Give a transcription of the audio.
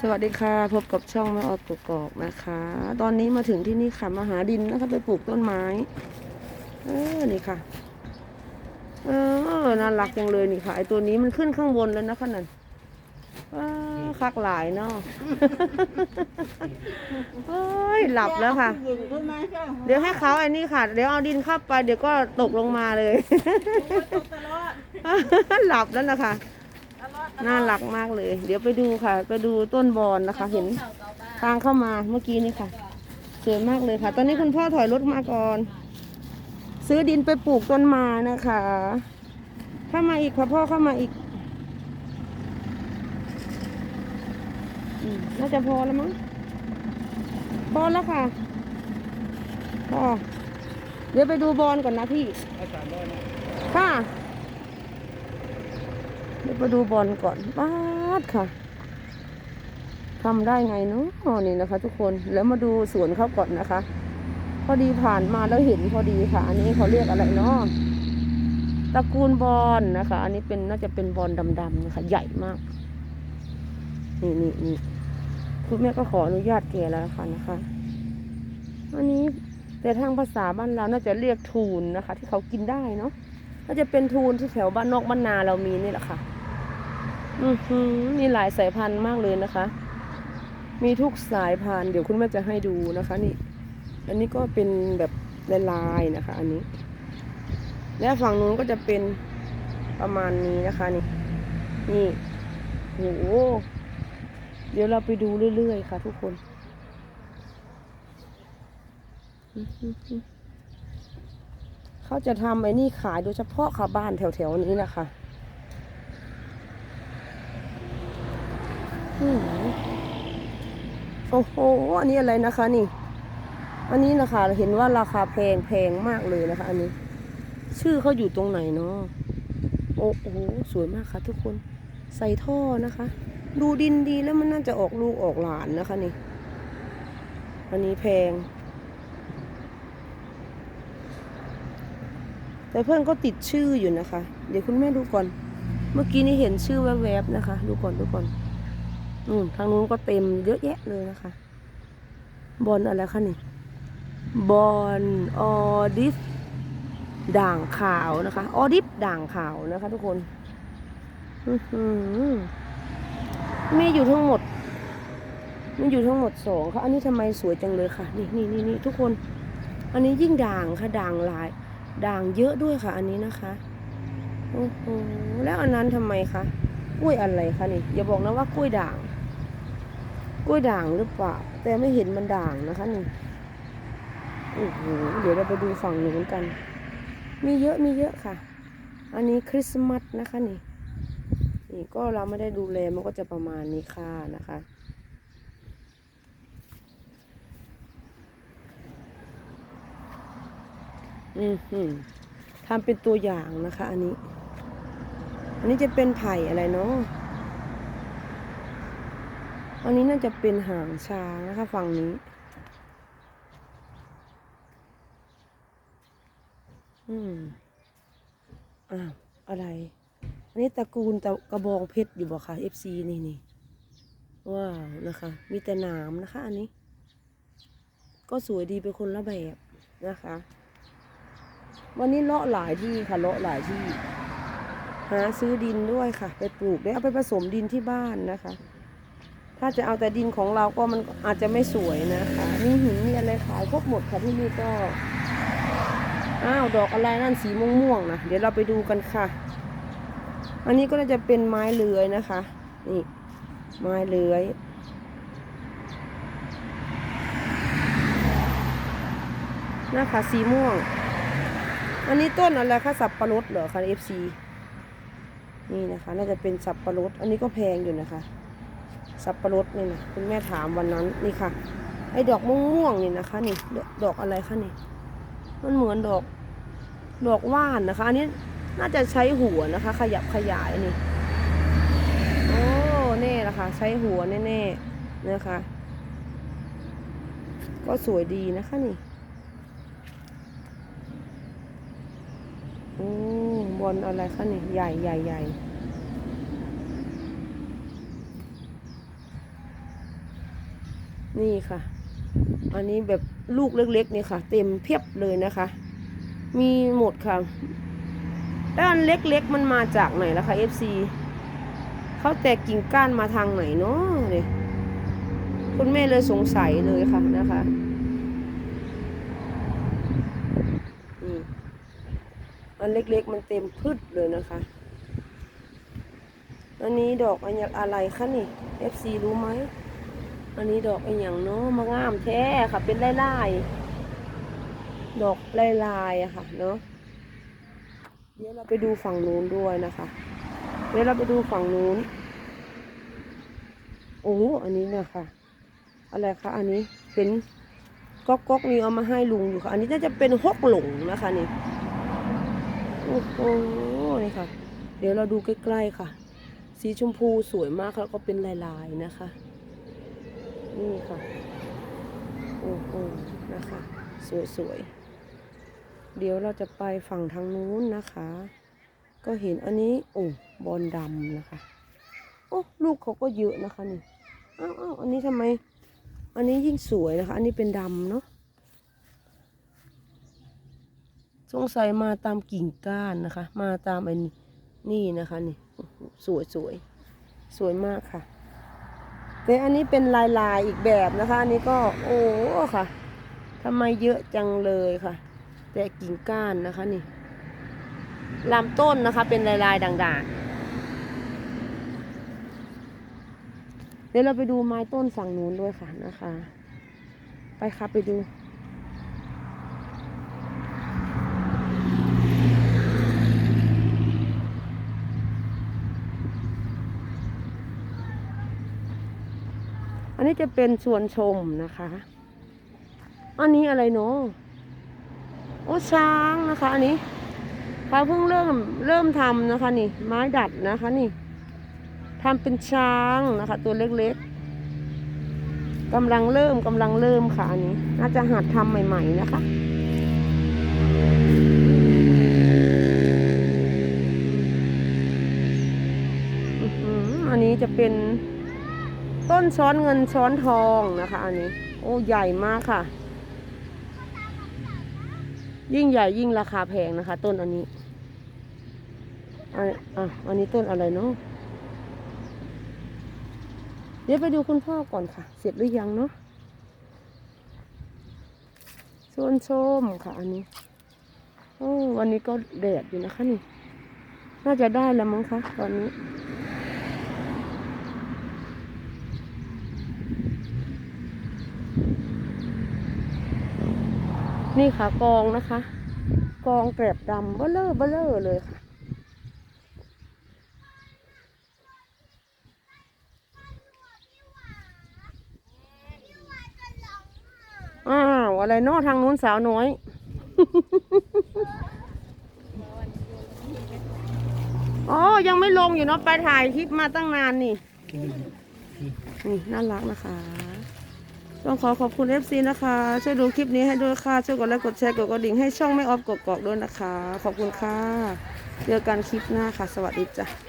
สวัสดีค่ะ พบกับช่องแม่ออดกกอกนะคะ ตอนนี้มาถึงที่นี่ค่ะมาหาดินนะคะไปปลูกต้นไม้ เออนี่ค่ะ เออน่ารักจังเลยนี่ค่ะไอตัวนี้มันขึ้นข้างบนแล้วนะคะนั่นคักหลายเนาะเฮ้ยหลับแล้วค่ะ เดี๋ยวให้เขาไอ้นี่ค่ะ เดี๋ยวเอาดินเข้าไป เดี๋ยวก็ตกลงมาเลย หลับแล้วนะคะ น่ารักมากเลย เดี๋ยวไปดูค่ะ ไปดูต้นบอนนะคะ เห็นทางเข้ามาเมื่อกี้นี่ค่ะ สวยมากเลยค่ะ ตอนนี้คุณพ่อถอยรถมาก่อน ซื้อดินไปปลูกต้นไม้นะคะ เข้ามาอีกค่ะพ่อเข้ามาอีกอืมน่าจะพอแล้วมั้งพอแล้วค่ะพอเดี๋ยวไปดูบอลก่อนนะพี่ค่ะเดี๋ยวไปดูบอลก่อนบาดค่ะทำได้ไงเนาะนี่นะคะ ทุกคนแล้วมาดูสวนเขาก่อนนะคะ พอดีผ่านมาแล้วเห็นพอดีค่ะ อันนี้เขาเรียกอะไรเนาะตระกูลบอลนะคะ อันนี้เป็นน่าจะเป็นบอลดำๆนะคะ ใหญ่มาก นี่นี่นี่คุณแม่ก็ขออนุญาตแกแล้วค่ะนะคะ อันนี้แต่ทางภาษาบ้านเราน่าจะเรียกทูนนะคะ ที่เขากินได้เนาะก็จะเป็นทูนที่แถวบ้านนอกบ้านนาเรามีนี่แหละค่ะ อือหือมีหลายสายพันธุ์มากเลยนะคะ มีทุกสายพันธุ์เดี๋ยวคุณแม่จะให้ดูนะคะนี่ อันนี้ก็เป็นแบบลายๆนะคะ อันนี้ และฝั่งนู้นก็จะเป็นประมาณนี้นะคะนี่ นี่โหเดี๋ยวเราไปดูเรื่อยๆค่ะ ทุกคนเขาจะทำไอ้นี่ขายโดยเฉพาะค่ะบ้านแถวๆนี้นะคะอืม โอ้โห อันนี้อะไรนะคะนี่ อันนี้นะคะเห็นว่าราคาแพงแพงมากเลยนะคะ อันนี้ ชื่อเขาอยู่ตรงไหนเนาะ โอ้โห สวยมากค่ะทุกคน ใส่ท่อนะคะ ดูดินดีแล้วมันน่าจะออกลูกออกหลานนะคะนี่ อันนี้แพง แต่เพื่อนก็ติดชื่ออยู่นะคะ เดี๋ยวคุณแม่ดูก่อน เมื่อกี้นี้เห็นชื่อแวบๆนะคะ ดูก่อนดูก่อน อืมทางนู้นก็เต็มเยอะแยะเลยนะคะ บอลอะไรคะนี่ บอลออดิฟด่างขาวนะคะ ออดิฟด่างขาวนะคะทุกคนมีอยู่ทั้งหมดมีอยู่ทั้งหมดสองค่ะ อันนี้ทำไมสวยจังเลยค่ะ นี่นี่นี่นี่ทุกคน อันนี้ยิ่งด่างค่ะด่างหลาย ด่างเยอะด้วยค่ะ อันนี้นะคะโอ้โหแล้วอันนั้นทำไมคะกล้วยอะไรคะนี่อย่าบอกนะว่ากล้วยด่าง กล้วยด่างหรือเปล่า แต่ไม่เห็นมันด่างนะคะนี่โอ้โหเดี๋ยวเราไปดูฝั่งนู้นกัน มีเยอะมีเยอะค่ะ อันนี้คริสต์มาสนะคะนี่ นี่ก็เราไม่ได้ดูแลมันก็จะประมาณนี้ค่ะนะคะ อืมหืมทำเป็นตัวอย่างนะคะ อันนี้ อันนี้จะเป็นไผ่อะไรเนาะ อันนี้น่าจะเป็นหางช้างนะคะฝั่งนี้ อืมอ้าวอะไร อันนี้ตระกูลตะกระบองเพชรอยู่บ่คะ FC นี่นี่ว้าวนะคะ มีแต่หนามนะคะ อันนี้ ก็สวยดีเป็นคนละแบบนะคะ วันนี้เลาะหลายที่ค่ะเลาะหลายที่ หาซื้อดินด้วยค่ะ ไปปลูกได้เอาไปผสมดินที่บ้านนะคะ ถ้าจะเอาแต่ดินของเราก็มันอาจจะไม่สวยนะคะมีหินมีอะไรขายครบหมดค่ะที่นี่ก็อ้าวดอกอะไรนั่นสีม่วงๆนะเดี๋ยวเราไปดูกันค่ะ อันนี้ก็น่าจะเป็นไม้เลื้อยนะคะ นี่ ไม้เลื้อยนะคะสีม่วง อันนี้ต้นอะไรคะสับปะรดเหรอคะเอฟซีนี่นะคะ น่าจะเป็นสับปะรด อันนี้ก็แพงอยู่นะคะ สับประรดนี่นะคุณแม่ถามวันนั้นนี่ค่ะ ไอ้ดอกม่วงๆนี่นะคะ นี่ดอกอะไรคะนี่ มันเหมือนดอก ดอกว่านนะคะ อันนี้น่าจะใช้หัวนะคะ ขยับขยายนี่โอ้แน่ละค่ะ ใช้หัวแน่ๆนะคะ ก็สวยดีนะคะนี่โอืมบอลอะไรคะนี่ใหญ่ใหญ่ใหญ่ นี่ค่ะ อันนี้แบบลูกเล็กๆนี่ค่ะ เต็มเพียบเลยนะคะ มีหมดค่ะแล้วอันเล็กๆมันมาจากไหนล่ะคะ FC เขาแตกกิ่งก้านมาทางไหนเนาะเนี่ยคุณแม่เลยสงสัยเลยค่ะนะคะอันเล็กๆมันเต็มพืชเลยนะคะ อันนี้ดอกอันยอะไรคะนี่ FC รู้ไหม อันนี้ดอกอันอย่างเนาะมางามแท้ค่ะ เป็นลายๆดอกลายๆอะค่ะ เนาะเดี๋ยวเราไปดูฝั่งนู้นด้วยนะคะ เดี๋ยวเราไปดูฝั่งนู้นโอ้อันนี้เนะคะอะไรคะอันนี้เป็นก๊อกก๊อกนี่เอามาให้ลุงอยู่ค่ะ อันนี้น่าจะเป็นฮกหลงนะคะนี่โอ้โหนี่ค่ะ เดี๋ยวเราดูใกล้ๆค่ะ สีชมพูสวยมากแล้วก็เป็นลายๆนะคะ นี่ค่ะ โอ้โหนะคะ สวยๆ เดี๋ยวเราจะไปฝั่งทางนู้นนะคะ ก็เห็นอันนี้ โอ้บอลดำนะคะ โอ้ลูกเขาก็เยอะนะคะนี่อ้าวอ้าวอันนี้ทำไม อันนี้ยิ่งสวยนะคะ อันนี้เป็นดำเนาะสงสัยมาตามกิ่งก้านนะคะ มาตามไอ้นี่นี่นะคะนี่สวยสวยสวยมากค่ะ แต่อันนี้เป็นลายลายอีกแบบนะคะ อันนี้ก็โอ้ค่ะทำไมเยอะจังเลยค่ะ แต่กิ่งก้านนะคะนี่ลำต้นนะคะ เป็นลายลายด่างๆ เดี๋ยวเราไปดูไม้ต้นฝั่งนู้นด้วยค่ะนะคะ ไปค่ะไปดู จะเป็นส่วนชมนะคะ อันนี้อะไรเนาะโอ้ช้างนะคะ อันนี้เขาเพิ่งเริ่มเริ่มทำนะคะนี่ ไม้ดัดนะคะนี่ทำเป็นช้างนะคะ ตัวเล็กๆกำลังเริ่มกำลังเริ่มค่ะอันนี้ น่าจะหัดทำใหม่ ๆ นะคะอันนี้จะเป็น ช้อนเงินช้อนทองนะคะ อันนี้ โอ้ใหญ่มากค่ะ ยิ่งใหญ่ยิ่งราคาแพงนะคะ ต้นอันนี้อันอะอันนี้ต้นอะไรเนาะเดี๋ยวไปดูคุณพ่อก่อนค่ะ เสร็จหรือยังเนาะส่วนส้มค่ะ อันนี้โอ้วันนี้ก็แดดอยู่นะคะนี่ น่าจะได้แล้วมั้งคะตอนนี้ นี่ค่ะกองนะคะ กองแกรบดำเบลเลอร์เบลเลอร์เลยค่ะ อ้าว อะไรนอทางนู้นสาวน้อย อ๋อ ยังไม่ลงอยู่เนาะไปถ่ายคลิปมาตั้งนานนี่ นี่ น่ารักนะคะ ต้องขอขอบคุณ FC นะคะ ช่วยดูคลิปนี้ให้ด้วยค่ะ ช่วยกดไลค์กดแชร์กดกระดิ่งให้ช่องไม่ออฟกดกอกด้วยนะคะ ขอบคุณค่ะ เจอกันคลิปหน้าค่ะ สวัสดีจ้ะ